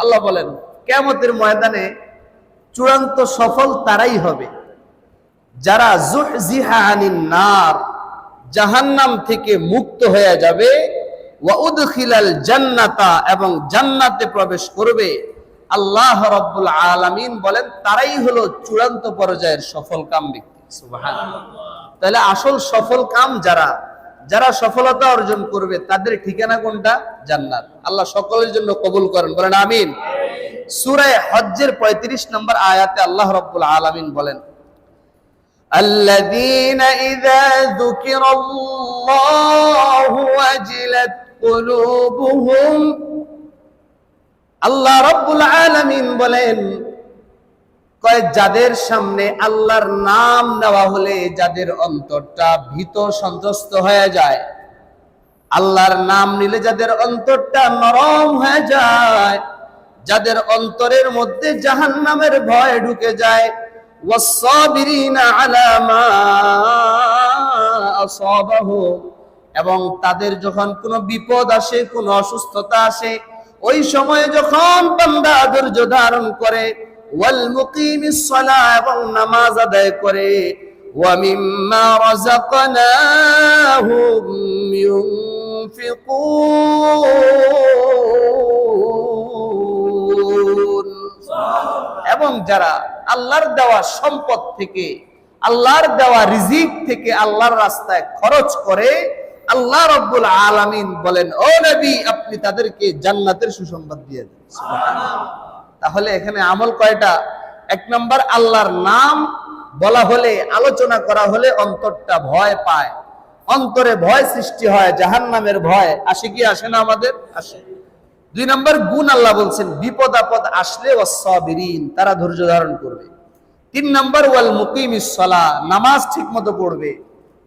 আল্লাহ বলেন কেমতের ময়দানে চূড়ান্ত সফল তারাই হবে। যারা জুহজিহা আনিন নার, জাহান্নাম থেকে মুক্ত হয়ে যাবে জান্নাতা এবং জান্নাতে প্রবেশ করবে, আল্লাহ রাব্বুল আলামিন বলেন, তারাই হলো চূড়ান্ত পর্যায়ের সফল কাম ব্যক্তি। তাহলে আসল সফল কাম যারা যারা সফলতা অর্জন করবে তাদের ঠিকানা কোনটা জান্নাত আল্লাহ সকলের জন্য কবুল করেন বলেন আমিন সূরায়ে হজ্জের 35 নম্বর আয়াতে আল্লাহ রাব্বুল আলামিন বলেন الذين إذا ذكر الله وجلت قلوبهم আল্লাহ রব্বুল আলামিন বলেন যাদের সামনে আল্লাহর নাম নেওয়া হলে যাদের অন্তরটা ভীত সন্ত্রস্ত হয়ে যায়, আল্লাহর নাম নিলে যাদের অন্তরটা নরম হয়ে যায়, যাদের অন্তরের মধ্যে জাহান্নামের ভয় ঢুকে যায় এবং তাদের যখন কোনো বিপদ আসে, কোনো অসুস্থতা আসে, ওই সময়ে যখন বান্দা ধৈর্য ধারণ করে এবং নামাজ আদায় করে। এবং যারা আল্লাহর দেওয়া সম্পদ থেকে, আল্লাহর দেওয়া রিজিক থেকে আল্লাহর রাস্তায় খরচ করে, আল্লাহ রব্বুল আলামিন বলেন, ও নবী, আপনি তাদেরকে জান্নাতের সুসংবাদ দিয়ে দেন। তাহলে এখানে আমল কয়টা? এক নম্বর, আল্লাহর নাম বলা হলে, আলোচনা করা হলে অন্তরটা ভয় পায়। অন্তরে ভয় সৃষ্টি হয়, জাহান্নামের ভয়। আসে কি, আসে না আমাদের? আসে। দুই নম্বর, গুণ আল্লাহ বলছেন, বিপদ আপদ আসলে ওয়াসসাবিরিন, তারা ধৈর্য ধারণ করবে। তিন নম্বর ওয়াল মুকিমিস সালাহ নামাজ ঠিক মতো পড়বে।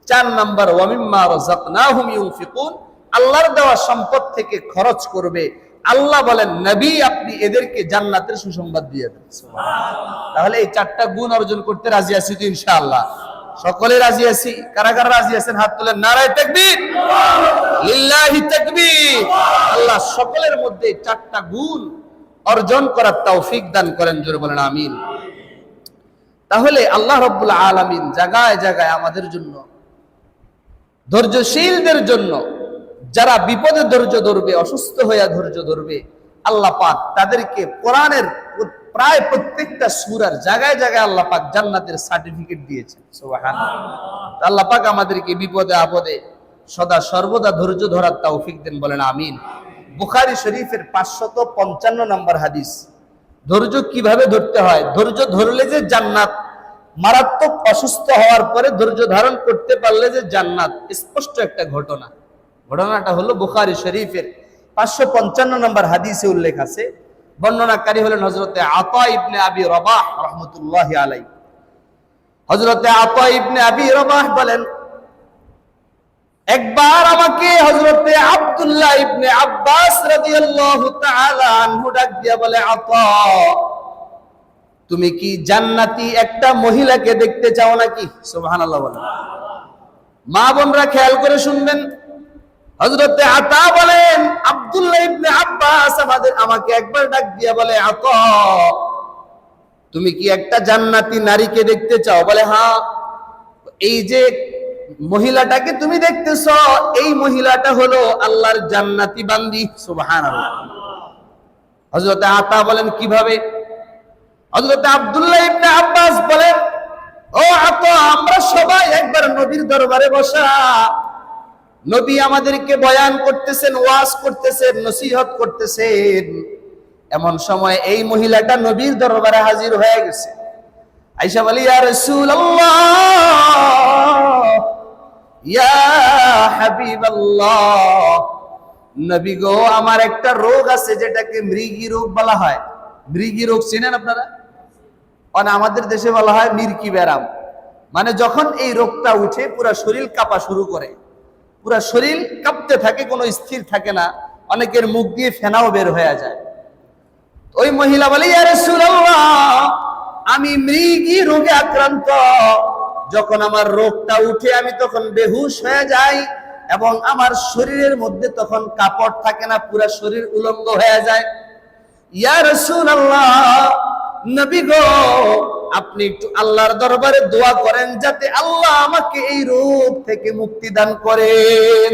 চার নম্বর ওয়ামিম্মা রাযাকনাহুম ইউনফিকুন, আল্লাহর দেওয়া সম্পদ থেকে খরচ করবে। আল্লাহ বলেন, নবী, আপনি এদেরকে জান্নাতের সুসংবাদ দিয়ে দেন। তাহলে এই চারটা গুণ অর্জন করতে রাজি আছি তো ইনশাআল্লাহ। সকলে রাজি আছি? কারা কারা রাজি আছেন? হাত তুলেন। নারায় তাকবীর। লিল্লাহি তাকবীর। আল্লাহ সকলের মধ্যে চারটা গুণ অর্জন করার তৌফিক দান করেন, জোরে বলেন, আমিন। তাহলে আল্লাহ রব্বুল আলামিন জায়গায় জায়গায় আমাদের জন্য, ধৈর্যশীলদের জন্য যারা বিপদে ধৈর্য ধরবে, অসুস্থ হইয়া ধৈর্য ধরবে, আল্লাহ পাক তাদেরকে কোরআনের প্রায় প্রত্যেকটা সুরার জায়গায় জায়গায় আল্লাহ পাক জান্নাতের সার্টিফিকেট দিয়েছেন। সুবহানাল্লাহ। আল্লাহ পাক আমাদেরকে বিপদে আপদে সদা সর্বদা ধৈর্য ধরার তৌফিক দেন বলেন, আমিন। বুখারী শরীফের পাঁচশত পঞ্চান্ন নম্বর হাদিস। ধৈর্য কীভাবে ধরতে হয়? ধৈর্য ধরলে যে জান্নাত, মারাত্মক অসুস্থ হওয়ার পরে ধৈর্য ধারণ করতে পারলে যে জান্নাত, স্পষ্ট একটা ঘটনা। ঘটনাটা হলো বুখারি শরীফের পাঁচশো পঞ্চান্ন নম্বর হাদিসে উল্লেখ আছে। বর্ণনাকারী হলেন হজরতে আতা ইবনে আবি রবাহ রহমতুল্লাহ আলাই হজরতে আতা ইবনে আবি রবাহ বলেন, একবার আমাকে হজরতে আব্দুল্লাহ ইবনে আব্বাস রাদিয়াল্লাহু তাআলা আনহু ডাক দিয়া বলে, আতা, তুমি কি জান্নাতি একটা মহিলাকে দেখতে চাও নাকি? সুবহানাল্লাহ বলেন। মা বোনরা খেয়াল করে শুনবেন হযরতে আতা বলেন, আব্দুল্লাহ ইবনে আব্বাস আমাদের, আমাকে একবার ডাক দিয়া বলে, আতা, তুমি কি একটা জান্নাতি নারীকে দেখতে চাও? বলে হ্যাঁ। এই যে মহিলাটাকে তুমি দেখতেছ, এই মহিলাটা হলো আল্লাহর জান্নাতি বান্দি, সুবহানাল্লাহ। হযরতে আতা বলেন, কীভাবে? হযরত আব্দুল্লাহ ইবনে আব্বাস বলেন, ও আত, আমরা সবাই একবার নবীর দরবারে বসা নবী আমাদেরকে বয়ান করতেছেন, ওয়াজ করতেছেন, নসিহত করতেছেন। এমন সময় এই মহিলাটা নবীর দরবারে হাজির হয়ে গেছে। আইসা বলি, ইয়া রাসূলুল্লাহ, ইয়া হাবিবাল্লাহ, নবী গো, আমার একটা রোগ আছে যেটাকে মৃগী রোগ বলা হয়। মৃগী রোগ চেনেন আপনারা? মানে আমাদের দেশে বলা হয় মির্কি ব্যারাম। মানে যখন এই রোগটা উঠে, পুরো শরীর কাঁপা শুরু করে। পুরো শরীর কাঁপতে থাকে কোনো স্থির থাকে না। অনেকের মুখ দিয়ে ফেনাও বের হয়ে যায়। ওই মহিলা বলে "ইয়া রাসূলুল্লাহ, আমি মৃগী রোগে আক্রান্ত। যখন আমার রোগটা উঠে আমি তখন বেহুশ হয়ে যাই এবং আমার শরীরের মধ্যে তখন কাপড় থাকে না পুরা শরীর উলঙ্গ হয়ে যায়। ইয়া রাসূলুল্লাহ নবী গো, আপনি একটু আল্লাহর দরবারে দোয়া করেন যাতে আল্লাহ আমাকে এই রোগ থেকে মুক্তি দান করেন।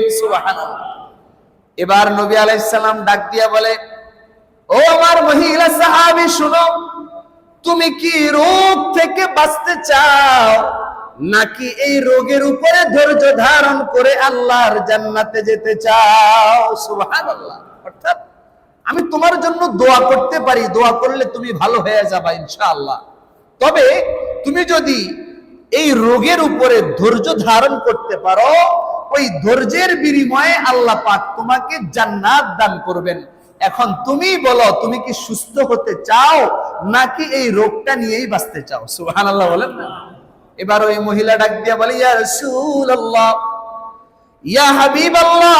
এবার নবী আলাইহিস সালাম ডাক দিয়া বলে, ও আমার মহিলা সাহাবি, শুনো, তুমি কি রোগ থেকে বাঁচতে চাও? নাকি এই রোগের উপরে ধৈর্য ধারণ করে আল্লাহর জান্নাতে যেতে চাও? সুবহানাল্লাহ। অর্থাৎ আমি তোমার জন্য দোয়া করতে পারি, দোয়া করলে তুমি ভালো হয়ে যাবা ইনশাআল্লাহ। তবে তুমি যদি এই রোগের উপরে ধৈর্য ধারণ করতে পারো, ওই ধৈর্যের বিনিময়ে আল্লাহ পাক তোমাকে জান্নাত দান করবেন। এখন তুমি বলো, তুমি কি সুস্থ হতে চাও, নাকি এই রোগটা নিয়েই বাঁচতে চাও? সুবহানাল্লাহ বলেন না। এবার ওই মহিলা ডাক দিয়া বলে, ইয়া রাসূলুল্লাহ ইয়া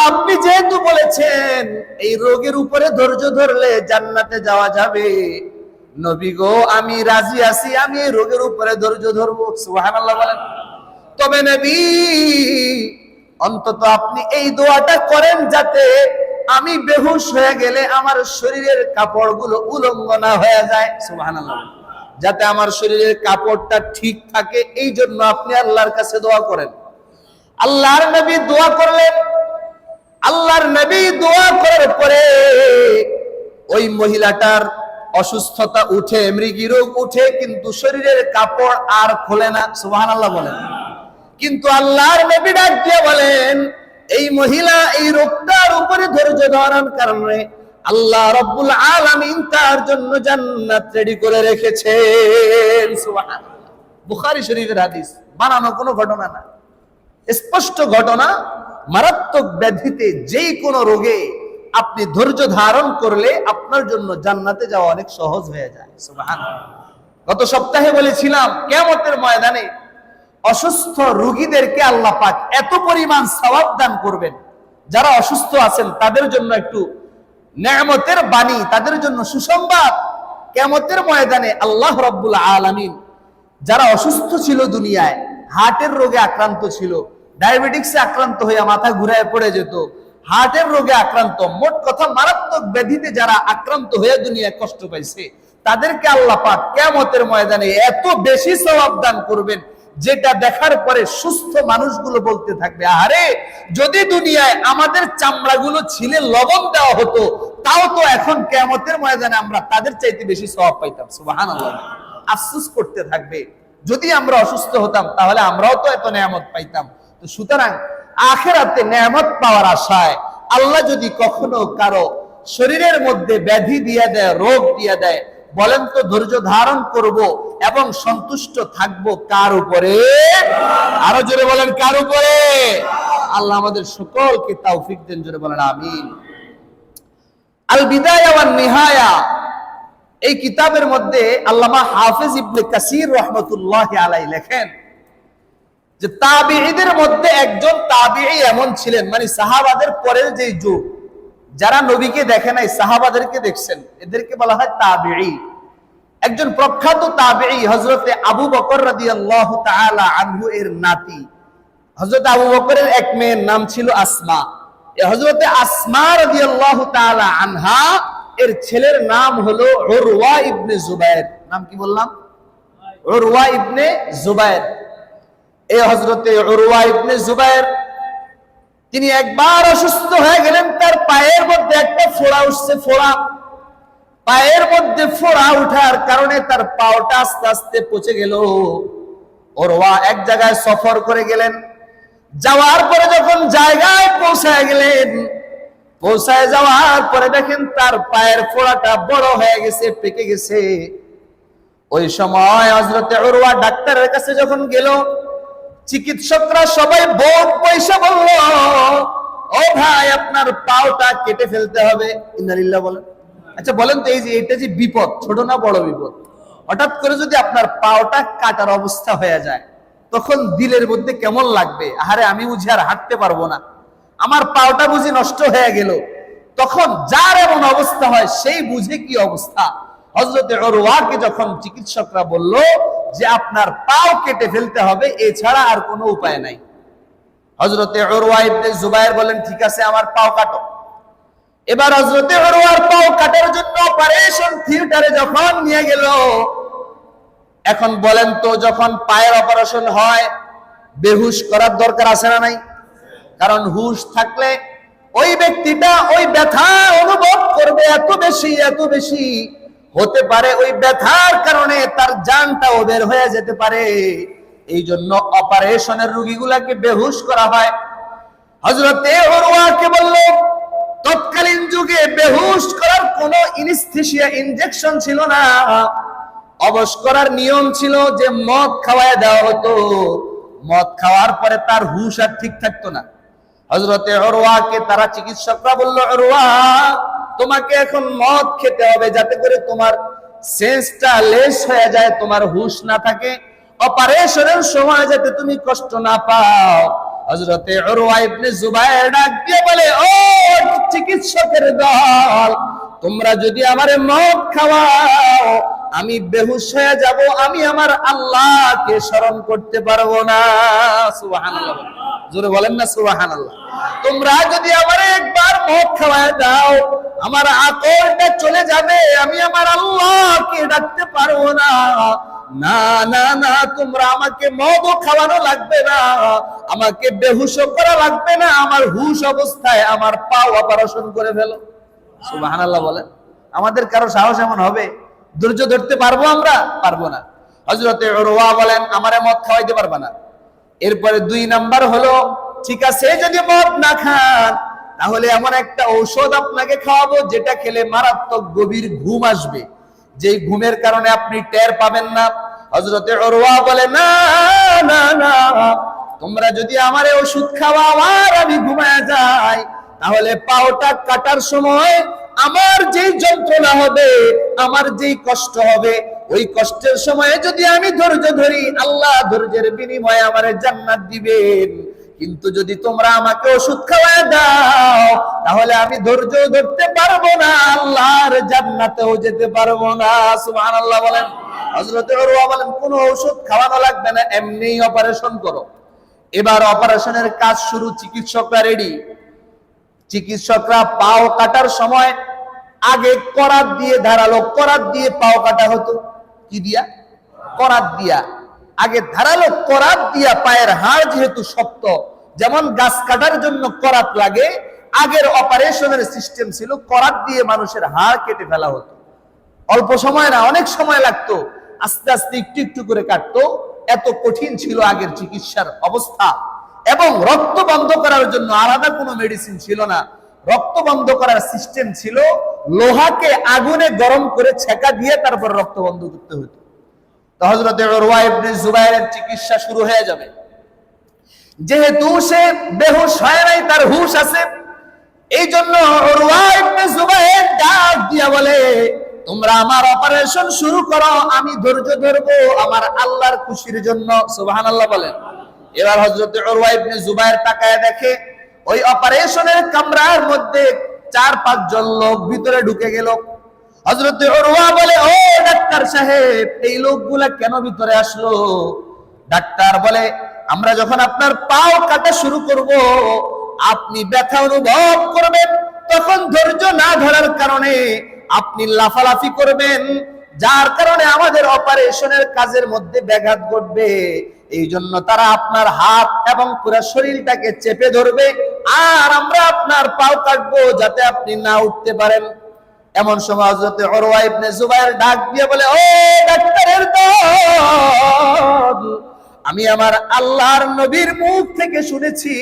আপনি যেহেতু বলেছেন, এই রোগের উপরে ধৈর্য ধরলে জান্নাতে যাওয়া যাবে। নবী গো, আমি রাজি আছি, আমি এই রোগের উপরে ধৈর্য ধরবো। সুবহানাল্লাহ বলেন। তবে নবী, অন্তত আপনি এই দোয়াটা করেন যাতে আমি বেহুশ হয়ে গেলে আমার শরীরের কাপড়গুলো উলঙ্গ না হয়ে যায়। সুবহানাল্লাহ যাতে আমার শরীরের কাপড়টা ঠিক থাকে, এই জন্য আপনি আল্লাহর কাছে দোয়া করেন। আল্লাহর নবী দোয়া করলেন। আল্লাহর নবী দোয়া করার পরে ওই মহিলাটার অসুস্থতা উঠে, মৃগী রোগ উঠে, কিন্তু শরীরের কাপড় আর খোলে না। সুহান আল্লাহ বলেন। কিন্তু আল্লাহর নবী ডাক দিয়ে বলেন, এই মহিলা এই রোগটার উপরে ধৈর্য ধরার কারণে আল্লাহ রব্বুল আলামিন তার জন্য জান্নাত রেডি করে রেখেছেন। সুবহানাল্লাহ। বুখারী শরীফের হাদিস, বানানো কোনো ঘটনা না। স্পষ্ট ঘটনা, মারাত্মক ব্যাধিতে যেই কোনো রোগে আপনি ধৈর্য ধারণ করলে আপনার জন্য জান্নাতে যাওয়া অনেক সহজ হয়ে যায়। গত সপ্তাহে বলেছিলাম কেমতের ময়দানে অসুস্থ রুগীদেরকে আল্লাহ পাক এত পরিমাণ সওয়াব দান করবেন। যারা অসুস্থ আছেন, তাদের জন্য একটু নেয়ামতের বাণী, তাদের জন্য সুসংবাদ। কেমতের ময়দানে আল্লাহ রব্বুল আলামিন যারা অসুস্থ ছিল দুনিয়ায় হার্টের রোগে আক্রান্ত ছিল। ডায়াবেটিক্সে আক্রান্ত হয়ে মাথা ঘুরায় পড়ে যেত। হার্টের রোগে আক্রান্ত। মোট কথা মারাত্মক ব্যাধিতে যারা আক্রান্ত হয়ে দুনিয়ায় কষ্ট পাইছে, তাদেরকে আল্লাহ পাক কেমতের ময়দানে এত বেশি সওয়াব দান করবেন, যেটা দেখার পরে সুস্থ মানুষগুলো বলতে থাকবে আরে যদি দুনিয়ায় আমাদের চামড়াগুলো ছিলে লবণ দেওয়া হতো, তাও তো এখন কেমতের ময়দানে আমরা তাদের চাইতে বেশি সওয়াব পাইতাম। সুবহানাল্লাহ। আফসোস করতে থাকবে। যদি আমরা অসুস্থ হতাম, তাহলে আমরাও তো এত নেয়ামত পাইতাম। তো সুতরাং আখেরাতে নেয়ামত পাওয়ার আশায় আল্লাহ যদি কখনো কারও শরীরের মধ্যে ব্যাধি দিয়ে দেয়, রোগ দিয়ে দেয়, বলেন তো ধৈর্য ধারণ করব এবং সন্তুষ্ট থাকব কার উপরে? আরও জোরে বলেন, কার উপরে? আল্লাহ আমাদের সকলকে তৌফিক দেন, জোরে বলেন, আমিন। আল বিদায় ওয়ান নিহায়া। এই কিতাবের মধ্যে আল্লামা হাফেজ ইবনে কাসির রহমতুল্লাহ আলাই লেখেন যে তাবিঈদের মধ্যে একজন তাবিঈ এমন ছিলেন মানে সাহাবাদের পরের যে যুগ, যারা নবীকে দেখে নাই, সাহাবাদেরকে দেখছেন, এদেরকে বলা হয় তাবিঈ। একজন প্রখ্যাত তাবিঈ হযরতে আবু বকর রাদিয়াল্লাহু তাআলা আনহু এর নাতি। হযরত আবু বকরের এক মেয়ের নাম ছিল আসমা। হযরতে আসমা রাদিয়াল্লাহু তাআলা আনহা এর ছেলের নাম হলো উরওয়া ইবনে জুবায়ের। নাম কি বললাম? উরওয়া ইবনে জুবায়ের। এই হজরতে উরওয়া ইবনে জুবায়ের, তিনি একবার অসুস্থ হয়ে গেলেন, তার পায়ের মধ্যে একটা ফোড়া উঠছে, ফোড়া। পায়ের মধ্যে ফোড়া উঠার কারণে তার পাওটা আস্তে আস্তে পচে গেল। ওরওয়া এক জায়গায় সফর করে গেলেন। যাওয়ার পরে যখন জায়গায় পৌঁছায় গেলেন পৌঁছায় যাওয়ার পরে দেখেন তার পায়ের ফোড়াটা বড় হয়ে গেছে, পেকে গেছে। ওই সময় হজরতে ওরওয়া ডাক্তারের কাছে যখন গেল, চিকিৎসকরা সবাই বোর্ড পয়সা বলল, ও ভাই, আপনার পাওটা কেটে ফেলতে হবে। ইন্দারিল্লাহ বলেন। আচ্ছা বলেন তো এই যে, এটা যে বিপদ, ছোট না বড় বিপদ? হঠাৎ করে যদি আপনার পাওটা কাটার অবস্থা হয়ে যায়, তখন দিলের মধ্যে কেমন লাগবে? আরে আমি বুঝি আর হাঁটতে পারব না। আমার পাওটা বুঝি নষ্ট হয়ে গেল। তখন যার এমন অবস্থা হয়, সেই বুঝে কি অবস্থা? হজরতে অরওয়াকে যখন চিকিৎসকরা বলল যে আপনার পাও কেটে ফেলতে হবে, এছাড়া আর কোনো উপায় নাই। হজরতে অরওয়া ইবনে জুবায়ের বলেন, ঠিক আছে, আমার পাও কাটো। এবার হজরতে অরুয়ার পাও কাটার জন্য অপারেশন থিয়েটারে যখন নিয়ে গেল, এখন বলেন তো যখন পায়ের অপারেশন হয়, বেহুশ করার দরকার আছে না নাই? কারণ হুশ থাকলে ওই ব্যক্তিটা ওই ব্যথা অনুভব করবে এত বেশি এত বেশি। হতে পারে ওই ব্যথার কারণে তার জানটাও বের হয়ে যেতে পারে। এই জন্য অপারেশনের রুগীগুলাকে বেহুশ করা হয়। হজরতে ওরওয়াকে বলল, তৎকালীন যুগে বেহুশ করার কোন ইনস্থেশিয়া ইনজেকশন ছিল না। অবশ করার নিয়ম ছিল যে মদ খাওয়ায় দেওয়া হতো। মদ খাওয়ার পরে তার হুশ আর ঠিক থাকতো না। হজরতে অরোয়াকে তারা চিকিৎসকরা বলল অরোয়া তোমাকে এখন মদ খেতে হবে যাতে করে তোমার সেন্সটা লেস হয়ে যায়, তোমার হুশ না থাকে। অপারেশনের সময় যাতে তুমি কষ্ট না পাও। হজরতে অরোয়া ইবনে জুবাইর ডাক দিয়ে বলে, ও চিকিৎসকের দল, তোমরা যদি আমারে মদ খাওয়াও, আমি বেহুশ হয়ে যাব, আমি আমার আল্লাহকে স্মরণ করতে পারব না। সুবহানাল্লাহ। জোরে বলেন না, সুবহানাল্লাহ। তোমরা যদি আমারে একবার মদ খাওয়ায় দাও, আমার আকলটা চলে যাবে, আমি আমার আল্লাহকে ডাকতে পারব না। না না না, তোমরা আমাকে মদও খাওয়ানো লাগবে না, আমাকে বেহুশ করা লাগবে না, আমার হুশ অবস্থায় আমার পা অপারেশন করে ফেলো। সুবহানাল্লাহ বলেন। আমাদের কারও সাহস এমন হবে? ধৈর্য ধরতে পারব আমরা? পারব না। হজরতে ওরওয়া বলেন, আমারে মদ খাওয়াইতে পারবে না। এরপরে দুই নাম্বার হলো, ঠিক আছে, যদি মদ না খান, তাহলে এমন একটা ঔষধ আপনাকে খাওয়াবো যেটা খেলে মারাত্মক গভীর ঘুম আসবে। যেই ঘুমের কারণে আপনি টের পাবেন না। হজরতে ওরওয়া বলে, না না না, তোমরা যদি আমার ওষুধ খাওয়া আর আমি ঘুমায় যাই, তাহলে পাওটা কাটার সময় আমার যেই যন্ত্রণা হবে, আমার যেই কষ্ট হবে ওই কষ্টের সময়ে যদি আমি ধৈর্য ধরি, আল্লাহ ধৈর্যের বিনিময়ে আমার জান্নাত দিবেন। কিন্তু যদি তোমরা আমাকে ওষুধ খাওয়ায় দাও, তাহলে আমি ধৈর্য ধরতে পারব না, আল্লাহর জান্নাতেও যেতে পারব না। সুবহানাল্লাহ বলেন। হযরত ওরওয়া বলেন, কোনো ওষুধ খাওয়ানো লাগবে না, এমনিই অপারেশন করো। এবার অপারেশনের কাজ শুরু, চিকিৎসকরা রেডি চিকিৎসকরা পাও কাটার সময় আগে করাত দিয়ে, ধারালো করাত দিয়ে পাও কাটা হতো। কি দিয়া? করাত দিয়া। আগে ধারালো করাত দিয়া পায়ের হাড় যেহেতু শক্ত, যেমন গাছ কাটার জন্য করাত লাগে, আগের অপারেশনের সিস্টেম ছিল করাত দিয়ে মানুষের হাড় কেটে ফেলা হতো। অল্প সময় না, অনেক সময় লাগতো। আস্তে আস্তে একটু একটু করে কাটতো। এত কঠিন ছিল আগের চিকিৎসার অবস্থা। এবং রক্ত বন্ধ করার জন্য আলাদা কোনো মেডিসিন ছিল না। রক্ত বন্ধ করার সিস্টেম ছিল, লোহাকে আগুনে গরম করে ছেঁকা দিয়ে তারপর রক্ত বন্ধ করতে হতো। হজরতে চিকিৎসা শুরু হয়ে যাবে। যেহেতু সে বেহুশ হয় নাই, তার হুশ আছে এই জন্য ডাক দিয়া বলে, তোমরা আমার অপারেশন শুরু করো, আমি ধৈর্য ধরবো আমার আল্লাহর খুশির জন্য। সুবহানাল্লাহ বলেন এবার উরওয়া ইবনে জুবাইর তাকায় দেখে ওই অপারেশনের কামরার মধ্যে চার পাঁচ জন লোক ভিতরে ঢুকে গেল। হযরত উরওয়া বলে, ও ডাক্তার সাহেব, এই লোকগুলা কেন ভিতরে আসলো? ডাক্তার বলে, আমরা যখন আপনার পাও কাটা শুরু করব, আপনি ব্যথা অনুভব করবেন, তখন ধৈর্য না ধরার কারণে আপনি লাফালাফি করবেন, যার কারণে আমাদের অপারেশনের কাজের মধ্যে ব্যাঘাত ঘটবে। এই জন্য তারা আপনার হাত এবং পুরো শরীরটাকে চেপে ধরবে, আর আমরা আপনার পাও কাটবো যাতে আপনি না উঠতে পারেন। এমন সময় হযরতে উরওয়া ইবনে জুবাইর ডাক দিয়ে বলে, ও ডাক্তারের দল, আমি আমার আল্লাহর নবীর মুখ থেকে শুনেছি,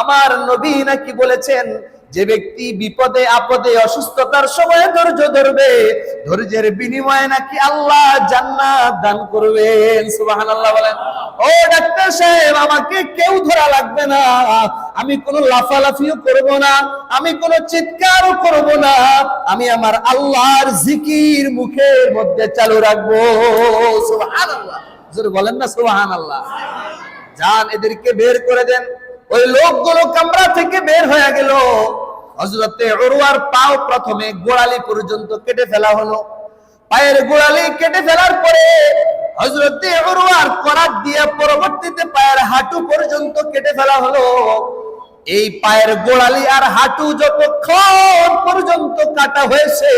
আমার নবী নাকি বলেছেন যে ব্যক্তি বিপদে, আপদে, অসুস্থতার সময় ধৈর্য ধরবে, ধৈর্যের বিনিময়ে নাকি আল্লাহ জান্নাত দান করবেন। সুবহানাল্লাহ বলেন, ও ডাক্তার সাহেব, আমাকে কেউ ধরা লাগবে না। আমি কোনো লাফালাফিও করব না, আমি কোনো চিৎকারও করব না। আমি আমার আল্লাহর জিকির মুখের মধ্যে চালু রাখব। সুবহানাল্লাহ। জোরে বলেন না সুবহানাল্লাহ। যান এদেরকে বের করে দেন। ওই লোকগুলো কামরা থেকে বের হয়ে গেল। হজরতে অরুয়ার পাও প্রথমে গোড়ালি পর্যন্ত কেটে ফেলা হলো। পায়ের গোড়ালি কেটে ফেলার পরে হজরতে অরুয়ার করাত দিয়ে পরবর্তীতে পায়ের হাঁটু পর্যন্ত কেটে ফেলা হলো। এই পায়ের গোড়ালি আর হাঁটু যতক্ষণ পর্যন্ত কাটা হয়েছে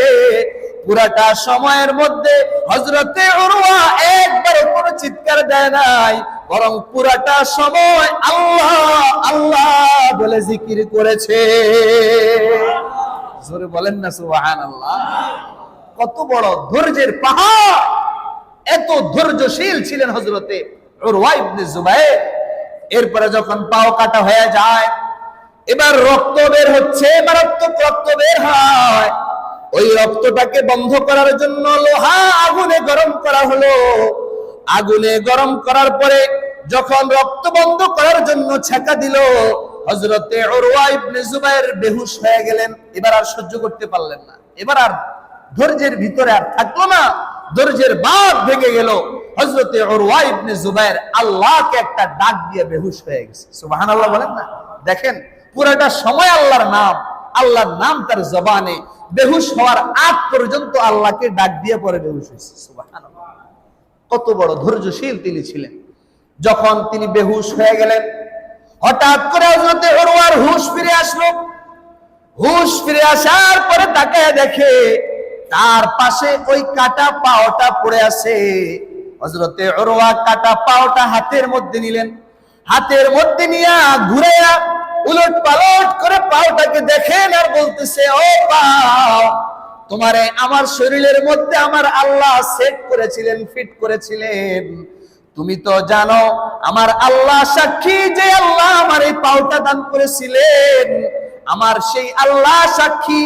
পুরাটা সময়ের মধ্যে হজরতে একবার কোনো চিৎকার দেয় নাই, বরং পুরাটা সময় আল্লাহ আল্লাহ বলে জিকির করেছে। জোরে বলেন না সুবহান আল্লাহ কত বড় ধৈর্যের পাহাড়! এত ধৈর্যশীল ছিলেন হজরতে এরপরে যখন পাও কাটা হয়ে যায়, এবার রক্ত বের হচ্ছে মারাত্মক রক্ত বের হয়। ওই রক্তটাকে বন্ধ করার জন্য লোহা আগুনে গরম করা হলো। আগুনে গরম করার পরে যখন রক্ত বন্ধ করার জন্য ছেঁকা দিল হজরতে ইবনে বেহুশ হয়ে গেলেন। এবার আর সহ্য করতে পারলেন না। এবার আর ধৈর্যের ভিতরে আর থাকল না। ধৈর্যের বাদ ভেঙে গেল। হজরতে উরওয়া ইবনে জুবাইর আল্লাহকে একটা ডাক দিয়ে বেহুশ হয়ে গেছে। সুবহানাল্লাহ বলেন না? দেখেন, পুরোটা সময় আল্লাহর নাম। আল্লাহর নাম তার জবানে বেহুশ হওয়ার আগ পর্যন্ত আল্লাহকে ডাক দিয়ে পরে বেহুশ হয়েছে। কত বড় ধৈর্যশীল তিনি ছিলেন। যখন তিনি বেহুশ হয়ে গেলেন, হঠাৎ করে হজরতে উরওয়ার হুশ ফিরে আসলো। হুশ ফিরে আসার পরে তাকে দেখে তার পাশে ওই কাটা পাওটা পড়ে আছে। হজরতে ওরওয়া কাটা পাওটা হাতের মধ্যে নিলেন। হাতের মধ্যে নিয়ে ঘুরাইয়া উলট পালট করে পাওটাকে দেখেন আর বলতেছে, ও পাও তোমারে আমার শরীরের মধ্যে আমার আল্লাহ সেট করেছিলেন ফিট করেছিলেন। তুমি তো জানো, আমার আল্লাহ সাক্ষী যে আল্লাহ আমার এই পাওটা দান করেছিলেন। আমার সেই আল্লাহ সাক্ষী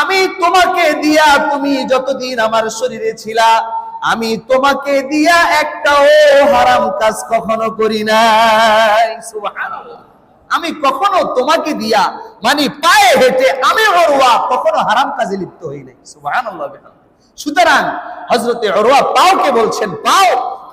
আমি তোমাকে দিয়া তুমি যতদিন আমার শরীরে ছিলা, আমি তোমাকে দিয়া একটাও হারাম কাজ কখনো করি নাই। সুবহানাল্লাহ। আমি কখনো তোমাকে দিয়া মানে পায়ে হেঁটে আমি অরুয়া কখনো হারাম কাজে লিপ্ত হই নাই। সুতরাং হজরতে অরুয়া পাওকে বলছেন, পাও,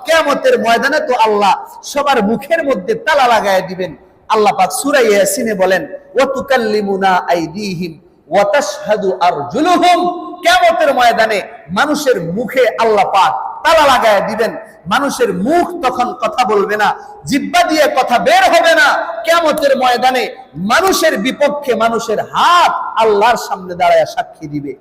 কেয়ামতের ময়দানে তো আল্লাহ সবার মুখের মধ্যে তালা লাগায় দিবেন। আল্লাহ পাক সূরা ইয়াসিনে বলেন ওয়া তুকাল্লিমুনা আইদিহিম ওয়া তাশহাদু আরজুলুহুম। কিয়ামতের ময়দানে মানুষের মুখে আল্লাহ পাক তালা লাগায় দিবেন। মানুষের মুখ তখন কথা বলবে না, জিব্বা দিয়ে কথা বের হবে না। কেমতের ময়দানে মানুষের বিপক্ষে মানুষের হাত আল্লাহর সামনে দাঁড়ায় সাক্ষী দিবে।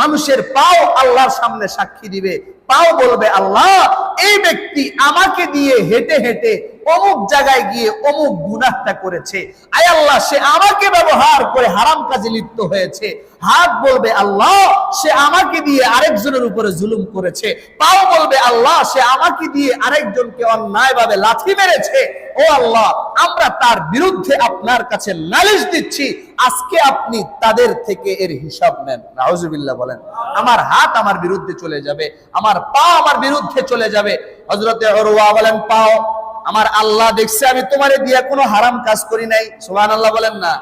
মানুষের পাও আল্লাহর সামনে সাক্ষী দিবে। পাও বলবে, আল্লাহ, এই ব্যক্তি আমাকে দিয়ে হেঁটে হেঁটে অমুক জায়গায় গিয়ে অমুক গুনাহটা করেছে। আয় আল্লাহ, সে আমাকে ব্যবহার করে হারাম কাজে লিপ্ত হয়েছে। হাত বলবে, আল্লাহ, সে আমাকে দিয়ে আরেকজনের উপরে জুলুম করেছে। পাও বলবে, আল্লাহ, সে আমাকে দিয়ে আরেকজনকে অন্যায়ভাবে লাথি মেরেছে। ও আল্লাহ, আমরা তার বিরুদ্ধে আপনার কাছে নালিশ দিচ্ছি, আজকে আপনি তাদের থেকে এর হিসাব নেন। নাউজুবিল্লাহ বলেন, আমার হাত আমার বিরুদ্ধে চলে যাবে, আমার পা আমার বিরুদ্ধে চলে যাবে। হজরতে বলেন, পাও, আমার আল্লাহ দেখছে, আমি তোমারে দিয়ে কোনো হারাম কাজ করি নাই। সুবহান আল্লাহ বলেন না।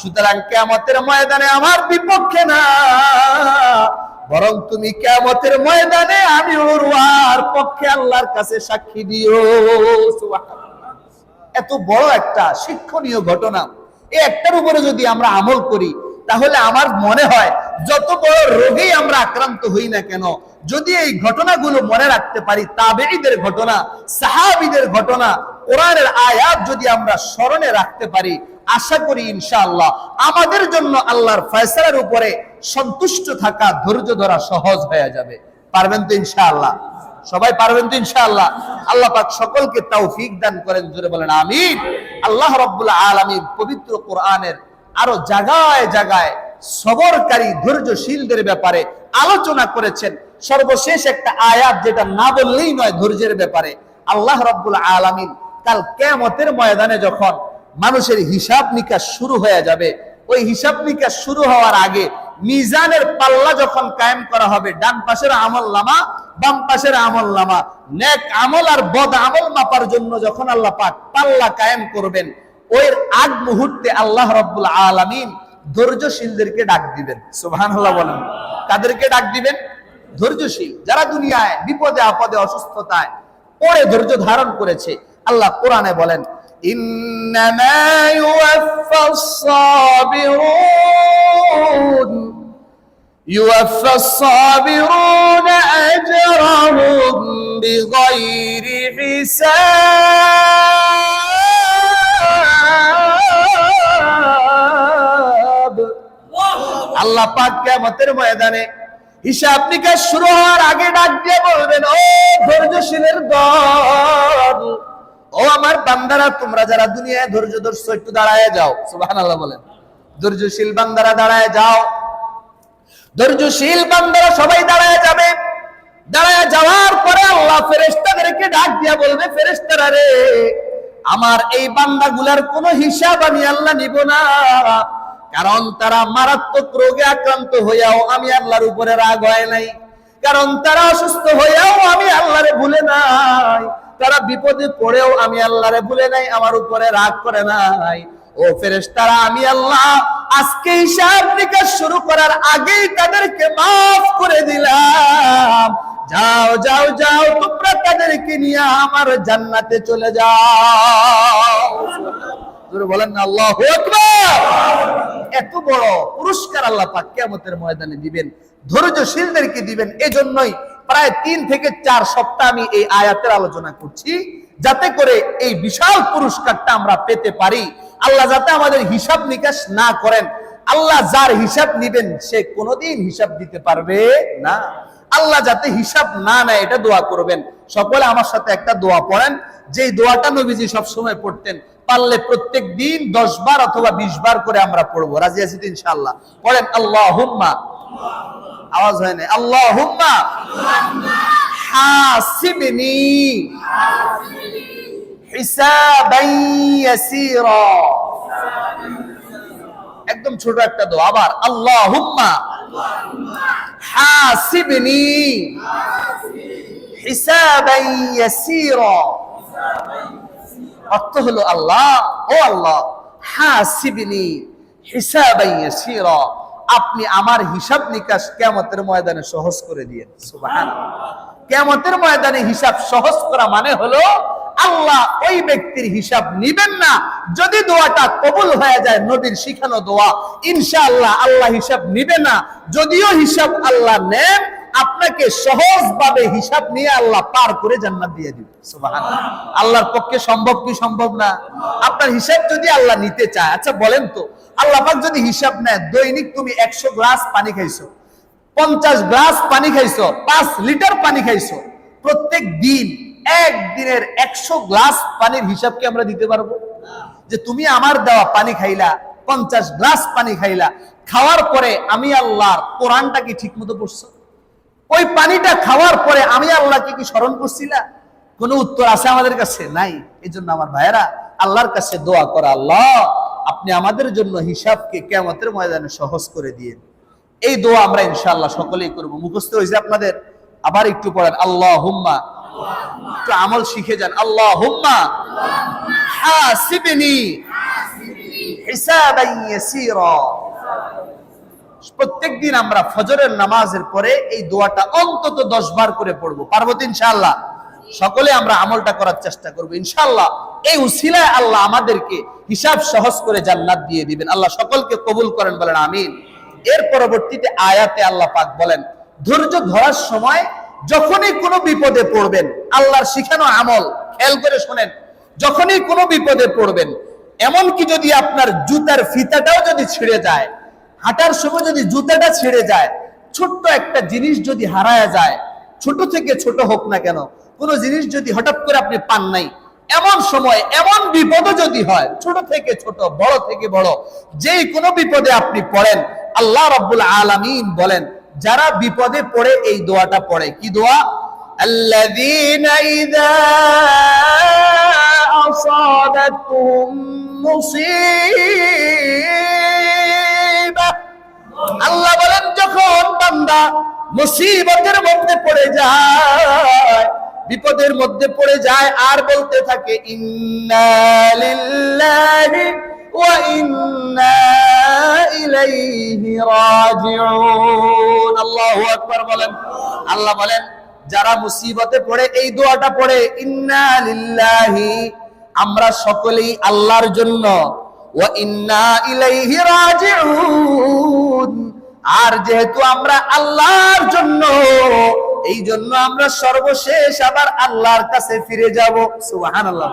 সুতরাং কেয়ামতের ময়দানে আমার বিপক্ষে না, বরং তুমি কেয়ামতের ময়দানে আমি ওরওয়ার পক্ষে আল্লাহর কাছে সাক্ষী দিও। সুবহানাল্লাহ। এত বড় একটা শিক্ষণীয় ঘটনা। এই একটার উপরে যদি আমরা আমল করি, তাহলে আমার মনে হয় যত বড় রোগেই আমরা আক্রান্ত হই না কেন, যদি এই ঘটনাগুলো মনে রাখতে পারি, তাবেঈদের ঘটনা, সাহাবীদের ঘটনা, কোরআনের আয়াত যদি আমরা স্মরণে রাখতে পারি, আশা করি ইনশাআল্লাহ আমাদের জন্য আল্লাহর ফয়সালার উপরে সন্তুষ্ট থাকা, ধৈর্য ধরা সহজ হয়ে যাবে। পারবেন তো ইনশাআল্লাহ? সবাই পারবেন তো ইনশাআল্লাহ। আল্লাহ পাক সকলকে তৌফিক দান করেন, জোরে বলেন, আমিন। আল্লাহ রাব্বুল আলামিন পবিত্র কোরআনের আরও জায়গায় জায়গায় সবরকারী ধৈর্যশীলদের ব্যাপারে আলোচনা করেছেন। সর্বশেষ একটা আয়াত যেটা না বললেই নয়, ধৈর্যের ব্যাপারে। আল্লাহ রাব্বুল আলামিন কাল কিয়ামতের ময়দানে যখন মানুষের হিসাব নিকাশ শুরু হয়ে যাবে, ওই হিসাব নিকাশ শুরু হওয়ার আগে মিজানের পাল্লা যখন কায়েম করা হবে, ডান পাশের আমল নামা বাম পাশের আমল নামা। নেক আমল আর বদ আমল মাপার জন্য যখন আল্লাহ পাক পাল্লা কায়েম করবেন ওই আগ মুহূর্তে আল্লাহ রব্বুল আলামিন ধৈর্যশীলদেরকে ডাক দিবেন। সুবহানাল্লাহ বলেন। কাদেরকে ডাক দিবেন? ধৈর্যশীল। যারা দুনিয়ায় বিপদে, আপদে, অসুস্থতায় পরে ধৈর্য ধারণ করেছে, আল্লাহ কোরআনে বলেন, ইন্নামা ইউওয়াফাস সাবিরুন يوفى الصابرون أجرهم بغير হিসাব আল্লাহ পাক কিয়ামতের ময়দানে হিসাব নিকাশ শুরু হওয়ার আগে ডাক দিয়ে বলবেন, ও ধৈর্যশীলের দল, ও আমার বান্দারা, তোমরা যারা দুনিয়ায় ধৈর্য ধরছো, একটু দাঁড়ায় যাও। সুবহানাল্লাহ বলেন। ধৈর্যশীল বান্দারা দাঁড়ায় যাও। ধৈর্যশীল বান্দারা সবাই দাঁড়ায় যাবে। দাঁড়ায় যাওয়ার পরে আল্লাহ ফেরেশতাদেরকে ডাক দিয়া বলবে, ফেরেশতারা রে, আমার এই বান্দাগুলার কোনো হিসাব আমি আল্লাহ নিব না। কারণ তারা মারাত্মক রোগে আক্রান্ত হইয়াও আমি আল্লাহর উপরে রাগ হয় নাই। কারণ তারা অসুস্থ হইয়াও আমি আল্লাহরে ভুলে নাই। তারা বিপদে পড়েও আমি আল্লাহরে ভুলে নাই, আমার উপরে রাগ করে নাই। ও ফেরেশতারা, আমি আল্লাহ আজকে হিসাব নিকাশ শুরু করার আগেই তাদেরকে মাফ করে দিলাম। যাও যাও যাও, তোমরা তাদেরকে নিয়ে আমার জান্নাতে চলে যাও। বলেন আল্লাহু এত বড় পুরস্কার আল্লাহ পাক ময়দানে দিবেন, ধৈর্যশীলদেরকে দিবেন। এজন্যই প্রায় তিন থেকে চার সপ্তাহ আমি এই আয়াতের আলোচনা করছি। যাতে করে এই বিশাল পুরস্কারটা আমরা পেতে পারি। আল্লাহ যাতে আমাদের হিসাব নিকাশ না করেন। আল্লাহ যার হিসাব নিবেন, সে কোনোদিন হিসাব দিতে পারবে না। আল্লাহ যাতে হিসাব না নেয়, এটা দোয়া করবেন। সকলে আমার সাথে একটা দোয়া পড়েন। যে দোয়াটা নবীজি সবসময় পড়তেন, পারলে প্রত্যেক দিন দশ বার অথবা বিশ বার করে আমরা পড়ব। রাজি আছি তো ইনশাআল্লাহ? পড়েন আল্লাহ হুম্মা আওয়াজ হয় না আল্লাহ হুম্মা হাসিবনি হিসাবান ইয়াসীরা একদম ছোট একটা দোয়া। আবার আল্লাহ হুম্মা হাসিবনি। হিসাবান ইয়াসীরা। অর্থ হলো আল্লাহ, ও আল্লাহ, হাসিবনি হিসাবান ইয়াসীরা। আপনি আমার হিসাব নিকাশ কিয়ামতের ময়দানে সহজ করে দিয়েন। সুবহানাল্লাহ। কিয়ামতের ময়দানে হিসাব সহজ করা মানে হলো, আল্লাহ ওই ব্যক্তির হিসাব নিবেন না। যদি দোয়াটা কবুল হয়ে যায়, নবীর শিখানো দোয়া, ইনশাআল্লাহ আল্লাহ হিসাব নিবে না। যদিও হিসাব আল্লাহ নেন, আপনাকে সহজভাবে হিসাব নিয়ে আল্লাহ পার করে জান্নাত দিয়ে দিবে। আল্লাহর পক্ষে সম্ভব কি সম্ভব না? আপনার হিসাব যদি আল্লাহ নিতে চায় আচ্ছা বলেন তো, আল্লাহ যদি হিসাব নেয়, দৈনিক তুমি একশো গ্লাস পানি খাইছো পঞ্চাশ গ্লাস পানি খাইছো, পাঁচ লিটার পানি খাইছো। প্রত্যেক দিন, একদিনের একশো গ্লাস পানির হিসাব কি আমরা দিতে পারব? যে তুমি আমার দেওয়া পানি খাইলা, পঞ্চাশ গ্লাস পানি খাইলা, খাওয়ার পরে আমি আল্লাহর কোরআনটা কি ঠিক মতো পড়ছো? ওই পানিটা খাওয়ার পরে আমি আল্লাহকে কি স্মরণ করছিলা? কোনো উত্তর আছে আমাদের কাছে? নাই। এই জন্য আমার ভাইয়েরা, আল্লাহর কাছে দোয়া করা আল্লাহ, আপনি আমাদের জন্য হিসাবকে কেমতের ময়দানে সহজ করে দিয়ে এই দোয়া আমরা ইনশাআল্লাহ সকলেই করব। মুখস্থ হয়েছে আপনাদের? আবার একটু পড়েন আল্লাহ হুম্মা একটু আমল শিখে যান আল্লাহ হুম্মা হাসিবনি হিসাবান প্রত্যেকদিন আমরা ফজরের নামাজের পরে এই দোয়াটা অন্তত দশ বার করে পড়ব। পারব ইনশাল্লাহ সকলে আমরা আমলটা করার চেষ্টা করব। ইনশাল্লাহ এই উসিলায় আল্লাহ আমাদেরকে হিসাব সহজ করে জান্নাত দিয়ে দিবেন। আল্লাহ সকলকে কবুল করেন, বলেন আমিন। এর পরবর্তীতে আয়াতে আল্লাহ পাক বলেন, ধৈর্য ধরার সময় যখনই কোনো বিপদে পড়বেন, আল্লাহর শিখানো আমল, খেয়াল করে শোনেন, যখনই কোনো বিপদে পড়বেন, এমনকি যদি আপনার জুতার ফিতাটাও যদি ছিঁড়ে যায়, হাঁটার সময় যদি জুতাটা ছিঁড়ে যায়, ছোট্ট একটা জিনিস যদি হারায় যায়, ছোট থেকে ছোট হোক না কেন, কোনো জিনিস যদি হঠাৎ করে আপনি পান নাই, এমন সময় এমন বিপদও যদি হয়, ছোট থেকে ছোট, বড় থেকে বড়, যেই কোনো বিপদে আপনি পড়েন আল্লাহ রাব্বুল আলামিন বলেন, যারা বিপদে পড়ে এই দোয়াটা পড়ে, কি দোয়া? আল্লাহ বলেন, যখন বান্দা মুসিবতের মধ্যে পড়ে যায়, বিপদের মধ্যে পড়ে যায়, আর বলতে থাকে, ইন্না ইন্না ইলাইহি রাজিউন আল্লাহু আকবার বলেন। আল্লাহ বলেন, যারা মুসিবতে পড়ে, এই দোয়াটা পড়ে, ইন্না লিল্লাহি আমরা সকলেই আল্লাহর জন্য। ওয়া ইন্না ইলাইহি রাজিউন আর যেহেতু আমরা আল্লাহর জন্য, এই জন্য আমরা সর্বশেষ আবার আল্লাহর কাছে ফিরে যাব। সুবহানাল্লাহ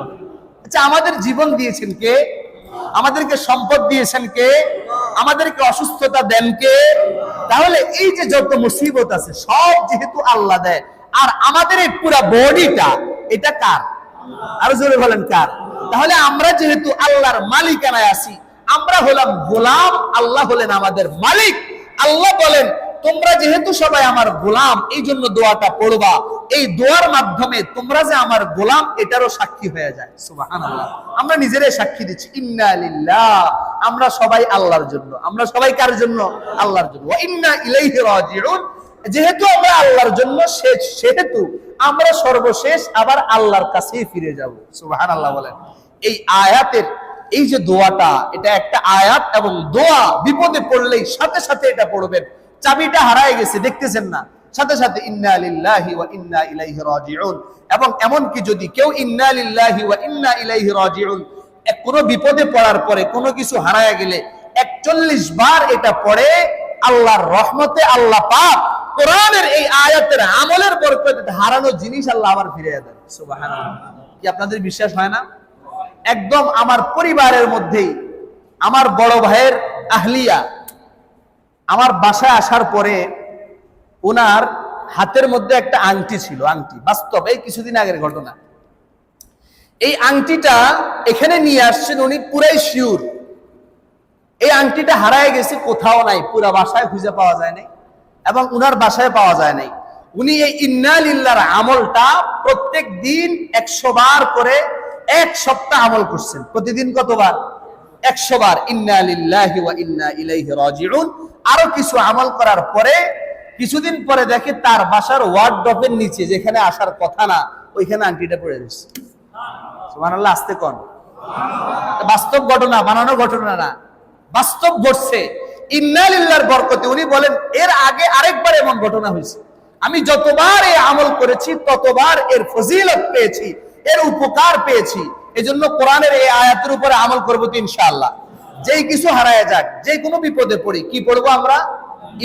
আচ্ছা আমাদের জীবন দিয়েছেন কে? আমাদেরকে সম্পদ দিয়েছেন কে? আমাদেরকে অসুস্থতা দেন কে? তাহলে এই যে যত মুসিবত আছে, সব যেহেতু আল্লাহ দেয়, আর আমাদের এই পুরা বডিটা, এটা কার? আরও জোরে বলেন, কার? তাহলে আমরা যেহেতু আল্লাহর মালিকানায় আছি, আমরা হলাম গোলাম, আল্লাহ হলেন আমাদের মালিক। আল্লাহ বলেন তোমরা যেহেতু সবাই আমার গোলাম এই জন্য দোয়াটা পড়বা। এই দোয়ার মাধ্যমে তোমরা যে আমার গোলাম, এটারও সাক্ষী হয়ে যায়। আমরা নিজেরাই সাক্ষী দিচ্ছি। ইন্না লিল্লাহ। আমরা সবাই আল্লাহর জন্য। আমরা সবাই কার জন্য? আল্লাহর জন্য। ইন্না যেহেতু আমরা আল্লাহর জন্য শেষ সেহেতু আমরা সর্বশেষ আবার আল্লাহর কাছেই ফিরে যাব। সুবহানাল্লাহ বলেন। এই আয়াতের, এই যে দোয়াটা, এটা একটা আয়াত এবং দোয়া বিপদে পড়লেই সাথে সাথে এটা পড়বেন। চাবিটা হারায় গেছে, দেখতেছেন না। সাথে সাথে ইন্না লিল্লাহি ওয়া ইন্না ইলাইহি রাজিউন। এবং এমন কি যদি কেউ ইন্না লিল্লাহি ওয়া ইন্না ইলাইহি রাজিউন কোনো বিপদে পড়ার পরে কোনো কিছু হারায় গেলে 41 বার এটা পড়ে, আল্লাহর রহমতে আল্লাহ পাক কোরআনের এই আয়াতের আমলের বরকতে হারানো জিনিস আল্লাহ আবার ফিরিয়ে দেন। সুবহানাল্লাহ। কি আপনাদের বিশ্বাস হয় না? একদম আমার পরিবারের মধ্যেই আমার বড় ভাইয়ের আহলিয়া আমার বাসায় আসার পরে ওনার হাতের মধ্যে একটা আংটি ছিল, আংটি। বাস্তব কিছুদিন আগের ঘটনা। এই আংটিটা এখানে নিয়ে আসছেন উনি পুরাই শিওর এই আংটিটা হারায় গেছে কোথাও নাই, পুরা বাসায় খুঁজে পাওয়া যায় নাই এবং উনার বাসায় পাওয়া যায় নাই। উনি এই ইন্নালিল্লার আমলটা প্রত্যেক দিন একশো বার করে এক সপ্তাহ আমল করছেন। প্রতিদিন কতবার? একশো বার, ইন্না ইলাইহি রাজিউন। আরও কিছু আমল করার পরে, কিছুদিন পরে দেখে তার বাসার ওয়ার্ডরোবের নিচে, যেখানে আসার কথা না, ওইখানে আংটিটা পড়ে সুবহানাল্লাহ, আসতে কোন। বাস্তব ঘটনা, বানানো ঘটনা না। বাস্তব ঘটছে। ইন্নালিল্লাহর বরকতে উনি বলেন, এর আগে আরেকবার এমন ঘটনা হয়েছে। আমি যতবার এই আমল করেছি, ততবার এর ফজিলত পেয়েছি, এর উপকার পেয়েছি। এজন্য কোরআনের এই আয়াতের উপরে আমল করব তো ইনশাআল্লাহ। যেই কিছু হারায় যাক যে কোনো বিপদে পড়ি, কি পড়ব আমরা?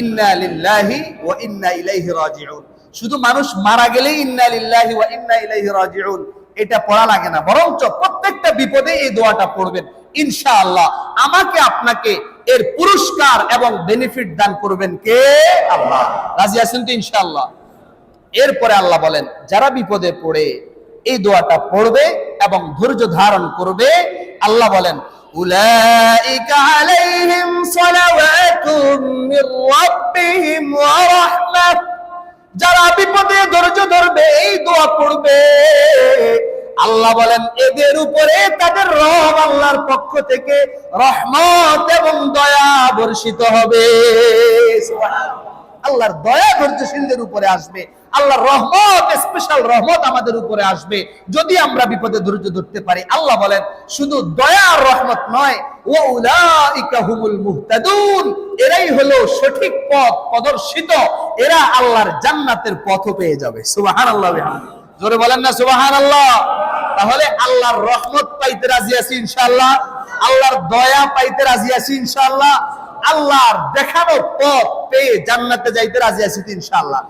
ইন্না লিল্লাহি ওয়া শুধু মানুষ মারা গেলেই ইন্না লিল্লাহি ওয়া এটা পড়া লাগে না, বরঞ্চ প্রত্যেকটা বিপদে এই দোয়াটা পড়বেন। ইনশাআল্লাহ, আমাকে আপনাকে এর পুরস্কার এবং বেনিফিট দান করবেন কে? আল্লাহ। রাজি আছেন তো ইনশাআল্লাহ? এরপরে আল্লাহ বলেন, যারা বিপদে পড়ে, এই দোয়াটা পড়বে এবং ধৈর্য ধারণ করবে। আল্লাহ বলেন যারা বিপদে ধৈর্য ধরবে, এই দোয়া পড়বে। আল্লাহ বলেন, এদের উপরে তাদের রব আল্লাহর পক্ষ থেকে রহমত এবং দয়া বর্ষিত হবে। আল্লাহর দয়া ধৈর্যশীলদের উপরে আসবে। আল্লাহর রহমত স্পেশাল রহমত আমাদের উপরে আসবে। যদি আমরা বিপদে ধৈর্য ধরতে পারি, আল্লাহ বলেন, শুধু দয়া আর রহমত নয় এরাই হলো সঠিক পথ প্রদর্শিত। এরা আল্লাহর জান্নাতের পথ পেয়ে যাবে। সুবহানাল্লাহ বিহামদিহি জোরে বলেন না সুবাহান আল্লাহ তাহলে আল্লাহর রহমত পাইতে রাজি আছি ইনশাআল্লাহ। আল্লাহর দয়া পাইতে রাজি আছি ইনশাআল্লাহ। আল্লাহর দেখানো পথ পেয়ে জান্নাতে যাইতে রাজি আছি ইনশাআল্লাহ।